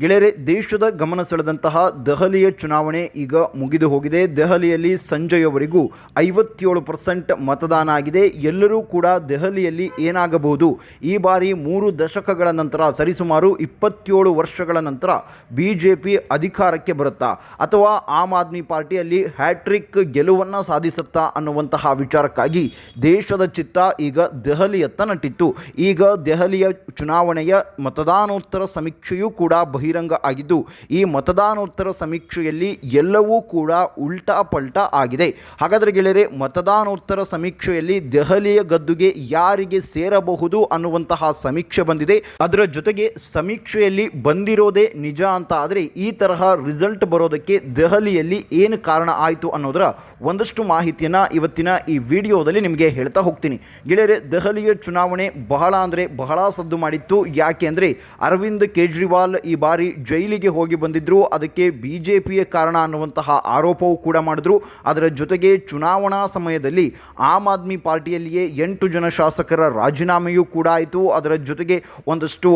ಗೆಳೆಯರೆ, ದೇಶದ ಗಮನ ಸೆಳೆದಂತಹ ದೆಹಲಿಯ ಚುನಾವಣೆ ಈಗ ಮುಗಿದು ಹೋಗಿದೆ. ದೆಹಲಿಯಲ್ಲಿ ಸಂಜೆಯವರೆಗೂ ಐವತ್ತೇಳು ಪರ್ಸೆಂಟ್ ಮತದಾನ ಆಗಿದೆ. ಎಲ್ಲರೂ ಕೂಡ ದೆಹಲಿಯಲ್ಲಿ ಏನಾಗಬಹುದು? ಈ ಬಾರಿ ಮೂರು ದಶಕಗಳ ನಂತರ, ಸರಿಸುಮಾರು ಇಪ್ಪತ್ತೇಳು ವರ್ಷಗಳ ನಂತರ ಬಿ ಅಧಿಕಾರಕ್ಕೆ ಬರುತ್ತಾ? ಅಥವಾ ಆಮ್ ಆದ್ಮಿ ಪಾರ್ಟಿಯಲ್ಲಿ ಹ್ಯಾಟ್ರಿಕ್ ಗೆಲುವನ್ನು ಸಾಧಿಸುತ್ತಾ ಅನ್ನುವಂತಹ ವಿಚಾರಕ್ಕಾಗಿ ದೇಶದ ಚಿತ್ತ ಈಗ ದೆಹಲಿಯತ್ತ ನಟಿತ್ತು. ಈಗ ದೆಹಲಿಯ ಚುನಾವಣೆಯ ಮತದಾನೋತ್ತರ ಸಮೀಕ್ಷೆಯೂ ಕೂಡ ಬಹಿರಂಗ ಆಗಿದ್ದು, ಈ ಮತದಾನೋತ್ತರ ಸಮೀಕ್ಷೆಯಲ್ಲಿ ಎಲ್ಲವೂ ಕೂಡ ಉಲ್ಟಾ ಪಲ್ಟಾ ಆಗಿದೆ. ಹಾಗಾದರೆ ಗೆಳೆಯರೆ, ಮತದಾನೋತ್ತರ ಸಮೀಕ್ಷೆಯಲ್ಲಿ ದೆಹಲಿಯ ಗದ್ದುಗೆ ಯಾರಿಗೆ ಸೇರಬಹುದು ಅನ್ನುವಂತಹ ಸಮೀಕ್ಷೆ ಬಂದಿದೆ. ಅದರ ಜೊತೆಗೆ ಸಮೀಕ್ಷೆಯಲ್ಲಿ ಬಂದಿರೋದೇ ನಿಜ ಅಂತ ಆದರೆ, ಈ ತರಹ ರಿಸಲ್ಟ್ ಬರೋದಕ್ಕೆ ದೆಹಲಿಯಲ್ಲಿ ಏನು ಕಾರಣ ಆಯಿತು ಅನ್ನೋದರ ಒಂದಷ್ಟು ಮಾಹಿತಿಯನ್ನು ಇವತ್ತಿನ ಈ ವಿಡಿಯೋದಲ್ಲಿ ನಿಮಗೆ ಹೇಳ್ತಾ ಹೋಗ್ತೀನಿ. ಗೆಳೆಯರೆ, ದೆಹಲಿಯ ಚುನಾವಣೆ ಬಹಳ ಅಂದರೆ ಬಹಳ ಸದ್ದು ಮಾಡಿತ್ತು. ಯಾಕೆ ಅಂದರೆ, ಅರವಿಂದ್ ಕೇಜ್ರಿವಾಲ್ ಈ ಬಾರಿ ಜೈಲಿಗೆ ಹೋಗಿ ಬಂದಿದ್ದರು ಅದಕ್ಕೆ ಬಿ ಜೆ ಪಿಯ ಕಾರಣ ಅನ್ನುವಂತಹ ಆರೋಪವೂ ಕೂಡ ಮಾಡಿದ್ರು. ಅದರ ಜೊತೆಗೆ ಚುನಾವಣಾ ಸಮಯದಲ್ಲಿ ಆಮ್ ಆದ್ಮಿ ಪಾರ್ಟಿಯಲ್ಲಿಯೇ ಎಂಟು ಜನ ಶಾಸಕರ ರಾಜೀನಾಮೆಯೂ ಕೂಡ ಆಯಿತು. ಅದರ ಜೊತೆಗೆ ಒಂದಷ್ಟು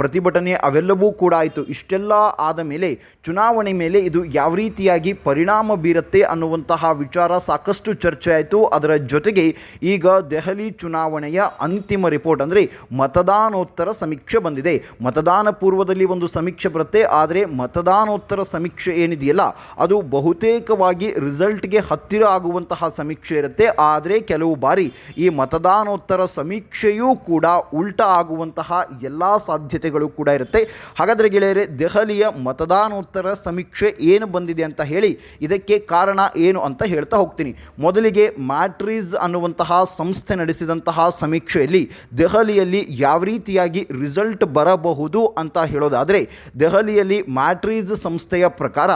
ಪ್ರತಿಭಟನೆ ಅವೆಲ್ಲವೂ ಕೂಡ ಆಯಿತು. ಇಷ್ಟೆಲ್ಲ ಆದ ಮೇಲೆ ಚುನಾವಣೆ ಮೇಲೆ ಇದು ಯಾವ ರೀತಿಯಾಗಿ ಪರಿಣಾಮ ಬೀರುತ್ತೆ ಅನ್ನುವಂತಹ ವಿಚಾರ ಸಾಕಷ್ಟು ಚರ್ಚೆ ಆಯಿತು. ಅದರ ಜೊತೆಗೆ ಈಗ ದೆಹಲಿ ಚುನಾವಣೆಯ ಅಂತಿಮ ರಿಪೋರ್ಟ್ ಅಂದರೆ ಮತದಾನೋತ್ತರ ಸಮೀಕ್ಷೆ ಬಂದಿದೆ. ಮತದಾನ ಪೂರ್ವದಲ್ಲಿ ಒಂದು ಸಮೀಕ್ಷೆ ಬರುತ್ತೆ, ಆದರೆ ಮತದಾನೋತ್ತರ ಸಮೀಕ್ಷೆ ಏನಿದೆಯಲ್ಲ, ಅದು ಬಹುತೇಕವಾಗಿ ರಿಸಲ್ಟ್ಗೆ ಹತ್ತಿರ ಆಗುವಂತಹ ಸಮೀಕ್ಷೆ ಇರುತ್ತೆ. ಆದರೆ ಕೆಲವು ಬಾರಿ ಈ ಮತದಾನೋತ್ತರ ಸಮೀಕ್ಷೆಯೂ ಕೂಡ ಉಲ್ಟಾ ಆಗುವಂತಹ ಎಲ್ಲ ಸಾಧ್ಯತೆಗಳು ಕೂಡ ಇರುತ್ತೆ. ಹಾಗಾದರೆ ಗೆಳೆಯರೆ, ದೆಹಲಿಯ ಮತದಾನೋತ್ತರ ಸಮೀಕ್ಷೆ ಏನು ಬಂದಿದೆ ಅಂತ ಹೇಳಿ, ಇದಕ್ಕೆ ಕಾರಣ ಏನು ಅಂತ ಹೇಳ್ತಾ ಹೋಗ್ತೀನಿ. ಮೊದಲಿಗೆ ಮ್ಯಾಟ್ರೀಸ್ ಅನ್ನುವಂತಹ ಸಂಸ್ಥೆ ನಡೆಸಿದಂತಹ ಸಮೀಕ್ಷೆಯಲ್ಲಿ ದೆಹಲಿಯಲ್ಲಿ ಯಾವ ರೀತಿಯಾಗಿ ರಿಸಲ್ಟ್ ಬರಬಹುದು ಅಂತ ಹೇಳೋದಾದರೆ ದೆಹಲಿಯಲ್ಲಿ ಮ್ಯಾಟ್ರೀಸ್ ಸಂಸ್ಥೆಯ ಪ್ರಕಾರ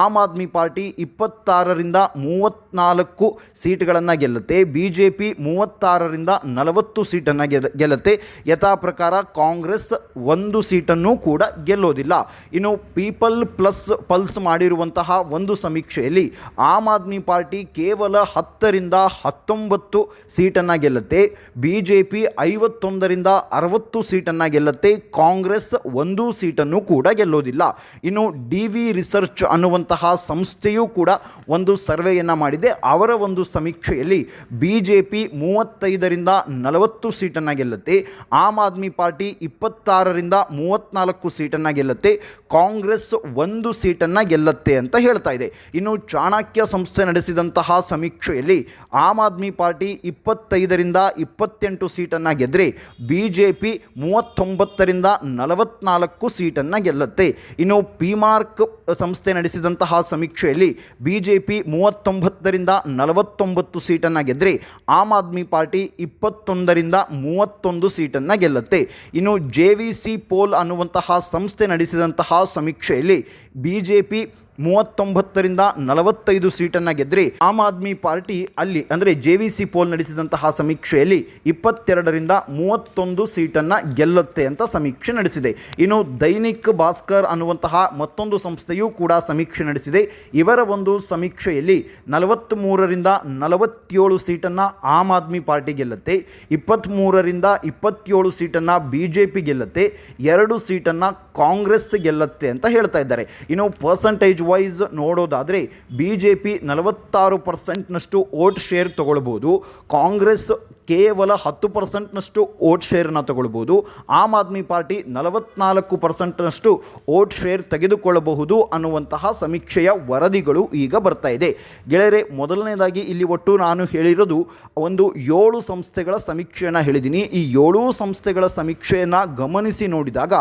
ಆಮ್ ಆದ್ಮಿ ಪಾರ್ಟಿ ಇಪ್ಪತ್ತಾರರಿಂದ ಮೂವತ್ತ್ನಾಲ್ಕು ಸೀಟ್ಗಳನ್ನು ಗೆಲ್ಲುತ್ತೆ. ಬಿ ಜೆ ಪಿ ಮೂವತ್ತಾರರಿಂದ ನಲವತ್ತು ಸೀಟನ್ನು ಗೆಲ್, ಗೆಲ್ಲುತ್ತೆ. ಯಥಾ ಪ್ರಕಾರ ಕಾಂಗ್ರೆಸ್ ಒಂದು ಸೀಟನ್ನು ಕೂಡ ಗೆಲ್ಲೋದಿಲ್ಲ. ಇನ್ನು ಪೀಪಲ್ ಪ್ಲಸ್ ಪಲ್ಸ್ ಮಾಡಿರುವಂತಹ ಒಂದು ಸಮೀಕ್ಷೆಯಲ್ಲಿ ಆಮ್ ಆದ್ಮಿ ಪಾರ್ಟಿ ಕೇವಲ ಹತ್ತರಿಂದ ಹತ್ತೊಂಬತ್ತು ಸೀಟನ್ನು ಗೆಲ್ಲುತ್ತೆ. ಬಿ ಜೆ ಪಿ ಐವತ್ತೊಂದರಿಂದ ಅರವತ್ತು ಸೀಟನ್ನು ಗೆಲ್ಲುತ್ತೆ. ಕಾಂಗ್ರೆಸ್ ಒಂದು ಸೀಟನ್ನು ಕೂಡ ಗೆಲ್ಲೋದಿಲ್ಲ. ಇನ್ನು ಡಿ ವಿ ರಿಸರ್ಚ್ ಅನ್ನುವಂತಹ ಸಂಸ್ಥೆಯೂ ಕೂಡ ಒಂದು ಸರ್ವೆಯನ್ನು ಮಾಡಿದೆ. ಅವರ ಒಂದು ಸಮೀಕ್ಷೆಯಲ್ಲಿ ಬಿ ಜೆ ಪಿ ಮೂವತ್ತೈದರಿಂದ ನಲವತ್ತು ಸೀಟನ್ನು ಗೆಲ್ಲುತ್ತೆ. ಆಮ್ ಆದ್ಮಿ ಪಾರ್ಟಿ ಇಪ್ಪತ್ತಾರರಿಂದ ಮೂವತ್ತ್ನಾಲ್ಕು ಸೀಟನ್ನು ಗೆಲ್ಲುತ್ತೆ. ಕಾಂಗ್ರೆಸ್ ಒಂದು ಸೀಟನ್ನು ಗೆಲ್ಲುತ್ತೆ ಅಂತ ಹೇಳ್ತಾ ಇದೆ. ಇನ್ನು ಚಾಣಕ್ಯ ಸಂಸ್ಥೆ ನಡೆಸಿದಂತಹ ಸಮೀಕ್ಷೆಯಲ್ಲಿ ಆಮ್ ಆದ್ಮಿ ಪಾರ್ಟಿ ಇಪ್ಪತ್ತೈದರಿಂದ ಇಪ್ಪತ್ತೆಂಟು ಸೀಟನ್ನು ಗೆದ್ದರೆ ಬಿ ಜೆ ಪಿ ಮೂವತ್ತೊಂಬತ್ತರಿಂದ ನಲವತ್ನಾಲ್ಕು ಸೀಟನ್ನು ಗೆಲ್ಲುತ್ತೆ. ಇನ್ನು ಪಿಮಾರ್ಕ್ ಸಂಸ್ಥೆ ನಡೆಸಿದಂತಹ ಸಮೀಕ್ಷೆಯಲ್ಲಿ ಬಿ ಜೆ ಪಿ ಮೂವತ್ತೊಂಬತ್ತರಿಂದ ನಲವತ್ತೊಂಬತ್ತು ಸೀಟನ್ನು ಗೆದ್ದರೆ ಆಮ್ ಆದ್ಮಿ ಪಾರ್ಟಿ ಇಪ್ಪತ್ತೊಂದರಿಂದ ಮೂವತ್ತೊಂದು ಸೀಟನ್ನು ಗೆಲ್ಲುತ್ತೆ. ಇನ್ನು ಜೆ ಸಿ ಪೋಲ್ ಅನ್ನುವಂತಹ ಸಂಸ್ಥೆ ನಡೆಸಿದಂತಹ ಸಮೀಕ್ಷೆಯಲ್ಲಿ ಬಿ ಜೆ ಪಿ ಮೂವತ್ತೊಂಬತ್ತರಿಂದ ನಲವತ್ತೈದು ಸೀಟನ್ನು ಗೆದ್ದರೆ ಆಮ್ ಆದ್ಮಿ ಪಾರ್ಟಿ ಅಲ್ಲಿ, ಅಂದರೆ ಜೆ ವಿ ಸಿ ಪೋಲ್ ನಡೆಸಿದಂತಹ ಸಮೀಕ್ಷೆಯಲ್ಲಿ ಇಪ್ಪತ್ತೆರಡರಿಂದ ಮೂವತ್ತೊಂದು ಸೀಟನ್ನು ಗೆಲ್ಲುತ್ತೆ ಅಂತ ಸಮೀಕ್ಷೆ ನಡೆಸಿದೆ. ಇನ್ನು ದೈನಿಕ್ ಭಾಸ್ಕರ್ ಅನ್ನುವಂತಹ ಮತ್ತೊಂದು ಸಂಸ್ಥೆಯೂ ಕೂಡ ಸಮೀಕ್ಷೆ ನಡೆಸಿದೆ. ಇವರ ಒಂದು ಸಮೀಕ್ಷೆಯಲ್ಲಿ ನಲವತ್ತ್ಮೂರರಿಂದ ನಲವತ್ತೇಳು ಸೀಟನ್ನು ಆಮ್ ಆದ್ಮಿ ಪಾರ್ಟಿ ಗೆಲ್ಲುತ್ತೆ. ಇಪ್ಪತ್ತ್ಮೂರರಿಂದ ಇಪ್ಪತ್ತೇಳು ಸೀಟನ್ನು ಬಿ ಜೆ ಪಿ ಗೆಲ್ಲುತ್ತೆ. ಎರಡು ಸೀಟನ್ನು ಕಾಂಗ್ರೆಸ್ ಗೆಲ್ಲುತ್ತೆ ಅಂತ ಹೇಳ್ತಾ ಇದ್ದಾರೆ. ಇನ್ನು ಪರ್ಸಂಟೇಜ್ ವೈಸ್ ನೋಡೋದಾದರೆ ಬಿ ಜೆ ಪಿ ನಲವತ್ತಾರು ಪರ್ಸೆಂಟ್ನಷ್ಟು ವೋಟ್ ಶೇರ್ ತಗೊಳ್ಬೋದು. ಕಾಂಗ್ರೆಸ್ ಕೇವಲ ಹತ್ತು ಪರ್ಸೆಂಟ್ನಷ್ಟು ಓಟ್ ಶೇರನ್ನು ತಗೊಳ್ಬೋದು ಆಮ್ ಆದ್ಮಿ ಪಾರ್ಟಿ ನಲವತ್ನಾಲ್ಕು ಪರ್ಸೆಂಟ್ನಷ್ಟು ಓಟ್ ಶೇರ್ ತೆಗೆದುಕೊಳ್ಳಬಹುದು ಅನ್ನುವಂತಹ ಸಮೀಕ್ಷೆಯ ವರದಿಗಳು ಈಗ ಬರ್ತಾ ಇದೆ. ಗೆಳೆಯರೆ, ಮೊದಲನೇದಾಗಿ ಇಲ್ಲಿ ಒಟ್ಟು ನಾನು ಹೇಳಿರೋದು ಒಂದು ಏಳು ಸಂಸ್ಥೆಗಳ ಸಮೀಕ್ಷೆಯನ್ನು ಹೇಳಿದ್ದೀನಿ. ಈ ಏಳು ಸಂಸ್ಥೆಗಳ ಸಮೀಕ್ಷೆಯನ್ನು ಗಮನಿಸಿ ನೋಡಿದಾಗ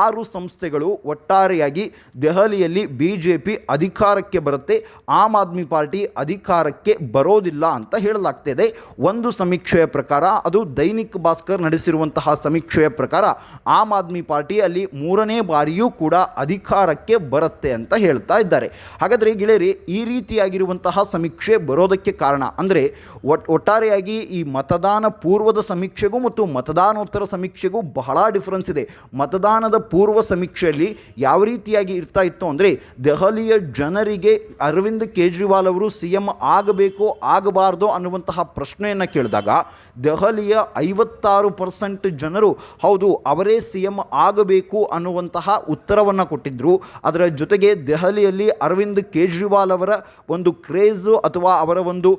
ಆರು ಸಂಸ್ಥೆಗಳು ಒಟ್ಟಾರೆಯಾಗಿ ದೆಹಲಿಯಲ್ಲಿ ಬಿ ಜೆ ಪಿ ಅಧಿಕಾರಕ್ಕೆ ಬರುತ್ತೆ. ಆಮ್ ಆದ್ಮಿ ಪಾರ್ಟಿ ಅಧಿಕಾರಕ್ಕೆ ಬರೋದಿಲ್ಲ ಅಂತ ಹೇಳಲಾಗ್ತಿದೆ. ಒಂದು ಸಮೀಕ್ಷೆಯ ಪ್ರಕಾರ ಅದು ದೈನಿಕ್ ಭಾಸ್ಕರ್ ನಡೆಸಿರುವಂತಹ ಸಮೀಕ್ಷೆಯ ಪ್ರಕಾರ ಆಮ್ ಆದ್ಮಿ ಪಾರ್ಟಿ ಅಲ್ಲಿ ಮೂರನೇ ಬಾರಿಯೂ ಕೂಡ ಅಧಿಕಾರಕ್ಕೆ ಬರುತ್ತೆ ಅಂತ ಹೇಳ್ತಾ ಇದ್ದಾರೆ. ಹಾಗಾದರೆ ಗೆಳೆಯರಿ, ಈ ರೀತಿಯಾಗಿರುವಂತಹ ಸಮೀಕ್ಷೆ ಬರೋದಕ್ಕೆ ಕಾರಣ ಅಂದರೆ ಒಟ್ ಒಟ್ಟಾರೆಯಾಗಿ ಈ ಮತದಾನ ಪೂರ್ವದ ಸಮೀಕ್ಷೆಗೂ ಮತ್ತು ಮತದಾನೋತ್ತರ ಸಮೀಕ್ಷೆಗೂ ಬಹಳ ಡಿಫರೆನ್ಸ್ ಇದೆ. ಮತದಾನದ ಪೂರ್ವ ಸಮೀಕ್ಷೆಯಲ್ಲಿ ಯಾವ ರೀತಿಯಾಗಿ ಇರ್ತಾ ಇತ್ತು ಅಂದರೆ ದೆಹಲಿಯ ಜನರಿಗೆ ಅರವಿಂದ್ ಕೇಜ್ರಿವಾಲ್ ಅವರು ಸಿ ಎಂ ಆಗಬೇಕೋ ಆಗಬಾರ್ದೋ ಅನ್ನುವಂತಹ ಪ್ರಶ್ನೆಯನ್ನು ಕೇಳಿದಾಗ ದೆಹಲಿಯ ಐವತ್ತಾರು ಪರ್ಸೆಂಟ್ ಜನರು ಹೌದು, ಅವರೇ ಸಿ ಎಂ ಆಗಬೇಕು ಅನ್ನುವಂತಹ ಉತ್ತರವನ್ನು ಕೊಟ್ಟಿದ್ದರು ಅದರ ಜೊತೆಗೆ ದೆಹಲಿಯಲ್ಲಿ ಅರವಿಂದ್ ಕೇಜ್ರಿವಾಲ್ ಅವರ ಒಂದು ಕ್ರೇಜು ಅಥವಾ ಅವರ ಒಂದು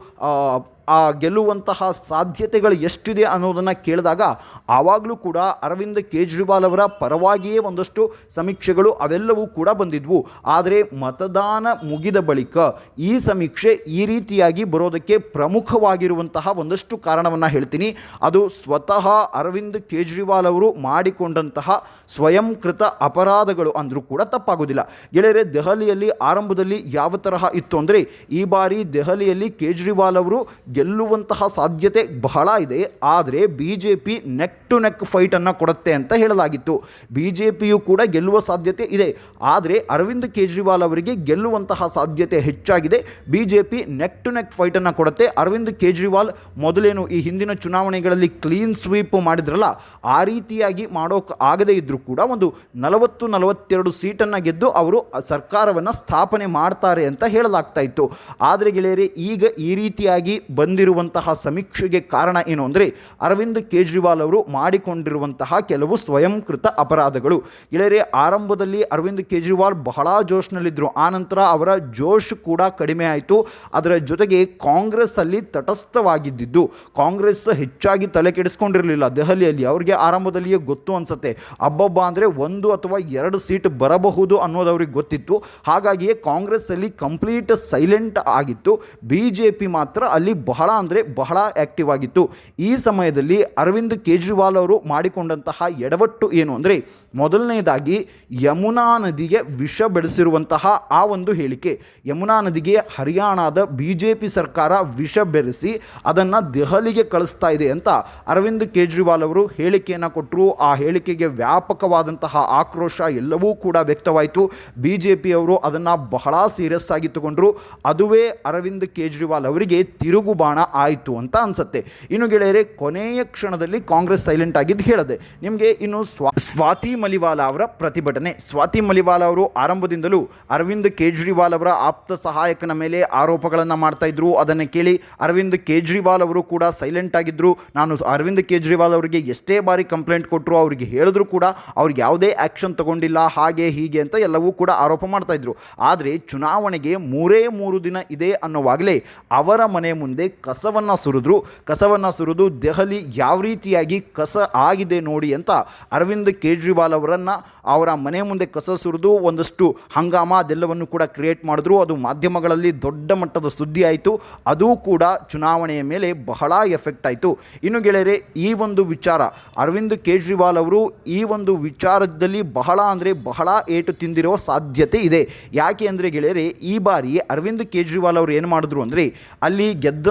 ಆ, ಗೆಲ್ಲುವಂತಹ ಸಾಧ್ಯತೆಗಳು ಎಷ್ಟಿದೆ ಅನ್ನೋದನ್ನು ಕೇಳಿದಾಗ ಆವಾಗಲೂ ಕೂಡ ಅರವಿಂದ್ ಕೇಜ್ರಿವಾಲ್ ಅವರ ಪರವಾಗಿಯೇ ಒಂದಷ್ಟು ಸಮೀಕ್ಷೆಗಳು ಅವೆಲ್ಲವೂ ಕೂಡ ಬಂದಿದ್ವು. ಆದರೆ ಮತದಾನ ಮುಗಿದ ಬಳಿಕ ಈ ಸಮೀಕ್ಷೆ ಈ ರೀತಿಯಾಗಿ ಬರೋದಕ್ಕೆ ಪ್ರಮುಖವಾಗಿರುವಂತಹ ಒಂದಷ್ಟು ಕಾರಣವನ್ನು ಹೇಳ್ತೀನಿ. ಅದು ಸ್ವತಃ ಅರವಿಂದ್ ಕೇಜ್ರಿವಾಲ್ ಅವರು ಮಾಡಿಕೊಂಡಂತಹ ಸ್ವಯಂಕೃತ ಅಪರಾಧಗಳು ಅಂದರೂ ಕೂಡ ತಪ್ಪಾಗೋದಿಲ್ಲ. ಗೆಳೆಯರೆ ದೆಹಲಿಯಲ್ಲಿ ಆರಂಭದಲ್ಲಿ ಯಾವ ತರಹ ಇತ್ತು ಅಂದರೆ ಈ ಬಾರಿ ದೆಹಲಿಯಲ್ಲಿ ಕೇಜ್ರಿವಾಲ್ ಅವರು ಗೆಲ್ಲುವಂತಹ ಸಾಧ್ಯತೆ ಬಹಳ ಇದೆ. ಆದರೆ B J P neck to neck ಫೈಟನ್ನು ಕೊಡುತ್ತೆ ಅಂತ ಹೇಳಲಾಗಿತ್ತು. ಬಿ ಜೆ ಪಿಯು ಕೂಡ ಗೆಲ್ಲುವ ಸಾಧ್ಯತೆ ಇದೆ. ಆದರೆ ಅರವಿಂದ್ ಕೇಜ್ರಿವಾಲ್ ಅವರಿಗೆ ಗೆಲ್ಲುವಂತಹ ಸಾಧ್ಯತೆ ಹೆಚ್ಚಾಗಿದೆ. B J P neck to neck ಫೈಟನ್ನು ಕೊಡುತ್ತೆ. ಅರವಿಂದ್ ಕೇಜ್ರಿವಾಲ್ ಮೊದಲೇನು ಈ ಹಿಂದಿನ ಚುನಾವಣೆಗಳಲ್ಲಿ ಕ್ಲೀನ್ ಸ್ವೀಪ್ ಮಾಡಿದ್ರಲ್ಲ, ಆ ರೀತಿಯಾಗಿ ಮಾಡೋಕೆ ಆಗದೇ ಇದ್ದರೂ ಕೂಡ ಒಂದು ನಲವತ್ತು ನಲವತ್ತೆರಡು ಸೀಟನ್ನು ಗೆದ್ದು ಅವರು ಸರ್ಕಾರವನ್ನು ಸ್ಥಾಪನೆ ಮಾಡ್ತಾರೆ ಅಂತ ಹೇಳಲಾಗ್ತಾ ಇತ್ತು. ಆದರೆ ಗೆಳೆಯರೆ, ಈಗ ಈ ರೀತಿಯಾಗಿ ಬಂದಿರುವಂತಹ ಸಮೀಕ್ಷೆಗೆ ಕಾರಣ ಏನು ಅಂದರೆ ಅರವಿಂದ್ ಕೇಜ್ರಿವಾಲ್ ಅವರು ಮಾಡಿಕೊಂಡಿರುವಂತಹ ಕೆಲವು ಸ್ವಯಂಕೃತ ಅಪರಾಧಗಳು. ಇಳರೆ ಆರಂಭದಲ್ಲಿ ಅರವಿಂದ್ ಕೇಜ್ರಿವಾಲ್ ಬಹಳ ಜೋಶ್ನಲ್ಲಿದ್ದರು ಆನಂತರ ಅವರ ಜೋಶ್ ಕೂಡ ಕಡಿಮೆ ಆಯಿತು. ಅದರ ಜೊತೆಗೆ ಕಾಂಗ್ರೆಸ್ ಅಲ್ಲಿ ತಟಸ್ಥವಾಗಿದ್ದಿದ್ದು. ಕಾಂಗ್ರೆಸ್ ಹೆಚ್ಚಾಗಿ ತಲೆ ಕೆಡಿಸ್ಕೊಂಡಿರಲಿಲ್ಲ. ದೆಹಲಿಯಲ್ಲಿ ಅವರಿಗೆ ಆರಂಭದಲ್ಲಿಯೇ ಗೊತ್ತು ಅನಿಸುತ್ತೆ. ಅಬ್ಬಬ್ಬ ಅಂದರೆ ಒಂದು ಅಥವಾ ಎರಡು ಸೀಟ್ ಬರಬಹುದು ಅನ್ನೋದು ಅವ್ರಿಗೆ ಗೊತ್ತಿತ್ತು. ಹಾಗಾಗಿಯೇ ಕಾಂಗ್ರೆಸ್ ಅಲ್ಲಿ ಕಂಪ್ಲೀಟ್ ಸೈಲೆಂಟ್ ಆಗಿತ್ತು. ಬಿ ಜೆ ಪಿ ಮಾತ್ರ ಅಲ್ಲಿ ಬಹಳ ಅಂದರೆ ಬಹಳ ಆ್ಯಕ್ಟಿವ್ ಆಗಿತ್ತು. ಈ ಸಮಯದಲ್ಲಿ ಅರವಿಂದ್ ಕೇಜ್ರಿವಾಲ್ ಅವರು ಮಾಡಿಕೊಂಡಂತಹ ಎಡವಟ್ಟು ಏನು ಅಂದರೆ ಮೊದಲನೇದಾಗಿ ಯಮುನಾ ನದಿಗೆ ವಿಷ ಬೆಳೆಸಿರುವಂತಹ ಆ ಒಂದು ಹೇಳಿಕೆ. ಯಮುನಾ ನದಿಗೆ ಹರಿಯಾಣದ ಬಿ ಜೆ ಪಿ ಸರ್ಕಾರ ವಿಷ ಬೆರೆಸಿ ಅದನ್ನು ದೆಹಲಿಗೆ ಕಳಿಸ್ತಾ ಇದೆ ಅಂತ ಅರವಿಂದ್ ಕೇಜ್ರಿವಾಲ್ ಅವರು ಹೇಳಿಕೆಯನ್ನು ಕೊಟ್ಟರು ಆ ಹೇಳಿಕೆಗೆ ವ್ಯಾಪಕವಾದಂತಹ ಆಕ್ರೋಶ ಎಲ್ಲವೂ ಕೂಡ ವ್ಯಕ್ತವಾಯಿತು. ಬಿ ಜೆ ಪಿಯವರು ಅದನ್ನು ಬಹಳ ಸೀರಿಯಸ್ ಆಗಿ ತಗೊಂಡ್ರು. ಅದುವೇ ಅರವಿಂದ್ ಕೇಜ್ರಿವಾಲ್ ಅವರಿಗೆ ತಿರುಗುಬಾಣ ಆಯಿತು ಅಂತ ಅನ್ಸುತ್ತೆ. ಇನ್ನು ಗೆಳೆಯರೆ, ಕೊನೆಯ ಕ್ಷಣದಲ್ಲಿ ಕಾಂಗ್ರೆಸ್ ಸೈಲೆಂಟ್ ಆಗಿದ್ದು ಹೇಳಿದೆ, ನಿಮಗೆ ಇನ್ನು ಸ್ವಾ, ಸ್ವಾತಿ ಮಲಿವಾಲ ಅವರ ಪ್ರತಿಭಟನೆ. ಸ್ವಾತಿ ಮಲಿವಾಲ ಅವರು ಆರಂಭದಿಂದಲೂ ಅರವಿಂದ್ ಕೇಜ್ರಿವಾಲ್ ಅವರ ಆಪ್ತ ಸಹಾಯಕನ ಮೇಲೆ ಆರೋಪಗಳನ್ನು ಮಾಡ್ತಾ ಇದ್ರು. ಅದನ್ನು ಕೇಳಿ ಅರವಿಂದ್ ಕೇಜ್ರಿವಾಲ್ ಅವರು ಕೂಡ ಸೈಲೆಂಟ್ ಆಗಿದ್ದರು ನಾನು ಅರವಿಂದ್ ಕೇಜ್ರಿವಾಲ್ ಅವರಿಗೆ ಎಷ್ಟೇ ಬಾರಿ ಕಂಪ್ಲೇಂಟ್ ಕೊಟ್ಟರು ಅವರಿಗೆ ಹೇಳಿದ್ರು ಕೂಡ ಅವ್ರಿಗೆ ಯಾವುದೇ ಆ್ಯಕ್ಷನ್ ತಗೊಂಡಿಲ್ಲ, ಹಾಗೆ ಹೀಗೆ ಅಂತ ಎಲ್ಲವೂ ಕೂಡ ಆರೋಪ ಮಾಡ್ತಾ ಇದ್ರು. ಆದರೆ ಚುನಾವಣೆಗೆ ಮೂರೇ ಮೂರು ದಿನ ಇದೆ ಅನ್ನೋವಾಗಲೇ ಅವರ ಮನೆ ಮುಂದೆ ಕಸವನ್ನು ಸುರಿದ್ರು. ಕಸವನ್ನು ಸುರಿದು ದೆಹಲಿ ಯಾವ ರೀತಿಯಾಗಿ ಕಸ ಆಗಿದೆ ನೋಡಿ ಅಂತ ಅರವಿಂದ್ ಕೇಜ್ರಿವಾಲ್ ಅವರನ್ನು ಅವರ ಮನೆ ಮುಂದೆ ಕಸ ಸುರಿದು ಒಂದಷ್ಟು ಹಂಗಾಮ ಅದೆಲ್ಲವನ್ನು ಕೂಡ ಕ್ರಿಯೇಟ್ ಮಾಡಿದ್ರು. ಅದು ಮಾಧ್ಯಮಗಳಲ್ಲಿ ದೊಡ್ಡ ಮಟ್ಟದ ಸುದ್ದಿ ಆಯಿತು. ಅದೂ ಕೂಡ ಚುನಾವಣೆಯ ಮೇಲೆ ಬಹಳ ಎಫೆಕ್ಟ್ ಆಯಿತು. ಇನ್ನು ಗೆಳೆಯರೆ, ಈ ಒಂದು ವಿಚಾರ, ಅರವಿಂದ್ ಕೇಜ್ರಿವಾಲ್ ಅವರು ಈ ಒಂದು ವಿಚಾರದಲ್ಲಿ ಬಹಳ ಅಂದರೆ ಬಹಳ ಏಟು ತಿಂದಿರೋ ಸಾಧ್ಯತೆ ಇದೆ. ಯಾಕೆ ಅಂದರೆ ಗೆಳೆಯರೆ, ಈ ಬಾರಿ ಅರವಿಂದ್ ಕೇಜ್ರಿವಾಲ್ ಅವರು ಏನು ಮಾಡಿದ್ರು ಅಂದರೆ ಅಲ್ಲಿ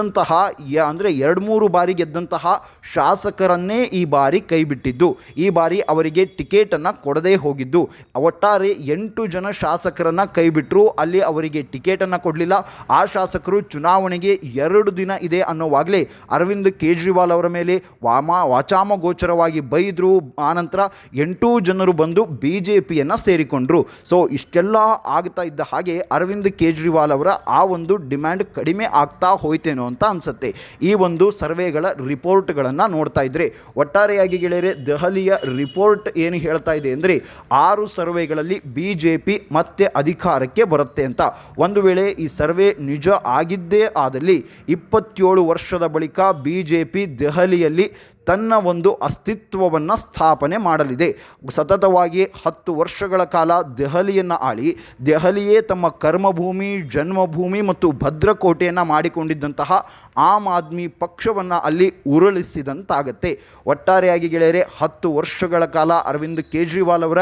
ಗೆದ್ದಂತಹ ಅಂದರೆ ಎರಡು ಮೂರು ಬಾರಿ ಗೆದ್ದಂತಹ ಶಾಸಕರನ್ನೇ ಈ ಬಾರಿ ಕೈಬಿಟ್ಟಿದ್ದು ಈ ಬಾರಿ ಅವರಿಗೆ ಟಿಕೆಟನ್ನು ಕೊಡದೇ ಹೋಗಿದ್ದು. ಒಟ್ಟಾರೆ ಎಂಟು ಜನ ಶಾಸಕರನ್ನು ಕೈಬಿಟ್ಟರು ಅಲ್ಲಿ ಅವರಿಗೆ ಟಿಕೆಟನ್ನು ಕೊಡಲಿಲ್ಲ. ಆ ಶಾಸಕರು ಚುನಾವಣೆಗೆ ಎರಡು ದಿನ ಇದೆ ಅನ್ನೋವಾಗಲೇ ಅರವಿಂದ್ ಕೇಜ್ರಿವಾಲ್ ಅವರ ಮೇಲೆ ವಾಮ ವಾಚಾಮಗೋಚರವಾಗಿ ಬೈದರು. ಆನಂತರ ಎಂಟು ಜನರು ಬಂದು ಬಿ ಜೆ ಪಿಯನ್ನು ಸೇರಿಕೊಂಡ್ರು. ಸೊ ಇಷ್ಟೆಲ್ಲ ಆಗ್ತಾ ಇದ್ದ ಹಾಗೆ ಅರವಿಂದ್ ಕೇಜ್ರಿವಾಲ್ ಅವರ ಆ ಒಂದು ಡಿಮ್ಯಾಂಡ್ ಕಡಿಮೆ ಆಗ್ತಾ ಹೋಯ್ತೇನೋ ಅಂತ ಅನಿಸುತ್ತೆ. ಈ ಒಂದು ಸರ್ವೆಗಳ ರಿಪೋರ್ಟ್ಗಳನ್ನು ನೋಡ್ತಾ ಇದ್ರೆ, ಒಟ್ಟಾರೆಯಾಗಿ ಗೆಳೆಯರೆ, ದೆಹಲಿಯ ರಿಪೋರ್ಟ್ ಏನು ಹೇಳ್ತಾ ಇದೆ ಅಂದರೆ, ಆರು ಸರ್ವೆಗಳಲ್ಲಿ ಬಿ ಜೆ ಪಿ ಮತ್ತೆ ಅಧಿಕಾರಕ್ಕೆ ಬರುತ್ತೆ ಅಂತ. ಒಂದು ವೇಳೆ ಈ ಸರ್ವೆ ನಿಜ ಆಗಿದ್ದೇ ಆದಲ್ಲಿ, ಇಪ್ಪತ್ತೇಳು ವರ್ಷದ ಬಳಿಕ ಬಿ ಜೆ ಪಿ ದೆಹಲಿಯಲ್ಲಿ ತನ್ನ ಒಂದು ಅಸ್ತಿತ್ವವನ್ನು ಸ್ಥಾಪನೆ ಮಾಡಲಿದೆ. ಸತತವಾಗಿ ಹತ್ತು ವರ್ಷಗಳ ಕಾಲ ದೆಹಲಿಯನ್ನು ಆಳಿ, ದೆಹಲಿಯೇ ತಮ್ಮ ಕರ್ಮಭೂಮಿ, ಜನ್ಮಭೂಮಿ ಮತ್ತು ಭದ್ರಕೋಟೆಯನ್ನು ಮಾಡಿಕೊಂಡಿದ್ದಂತಹ ಆಮ್ ಆದ್ಮಿ ಪಕ್ಷವನ್ನು ಅಲ್ಲಿ ಉರುಳಿಸಿದಂತಾಗತ್ತೆ. ಒಟ್ಟಾರೆಯಾಗಿ ಗೆಳೆಯರೆ, ಹತ್ತು ವರ್ಷಗಳ ಕಾಲ ಅರವಿಂದ್ ಕೇಜ್ರಿವಾಲ್ ಅವರ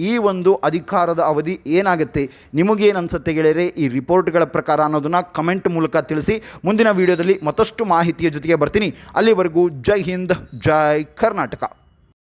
ಈ ಒಂದು ಅಧಿಕಾರದ ಅವಧಿ ಏನಾಗುತ್ತೆ? ನಿಮಗೇನು ಅನ್ಸುತ್ತೆ ಗೆಳೆಯರೆ? ಈ ರಿಪೋರ್ಟ್ಗಳ ಪ್ರಕಾರ ಅನ್ನೋದನ್ನು ಕಮೆಂಟ್ ಮೂಲಕ ತಿಳಿಸಿ. ಮುಂದಿನ ವಿಡಿಯೋದಲ್ಲಿ ಮತ್ತಷ್ಟು ಮಾಹಿತಿಯ ಜೊತೆಗೆ ಬರ್ತೀನಿ. ಅಲ್ಲಿವರೆಗೂ ಜೈ ಹಿಂದ್, ಜೈ ಕರ್ನಾಟಕ.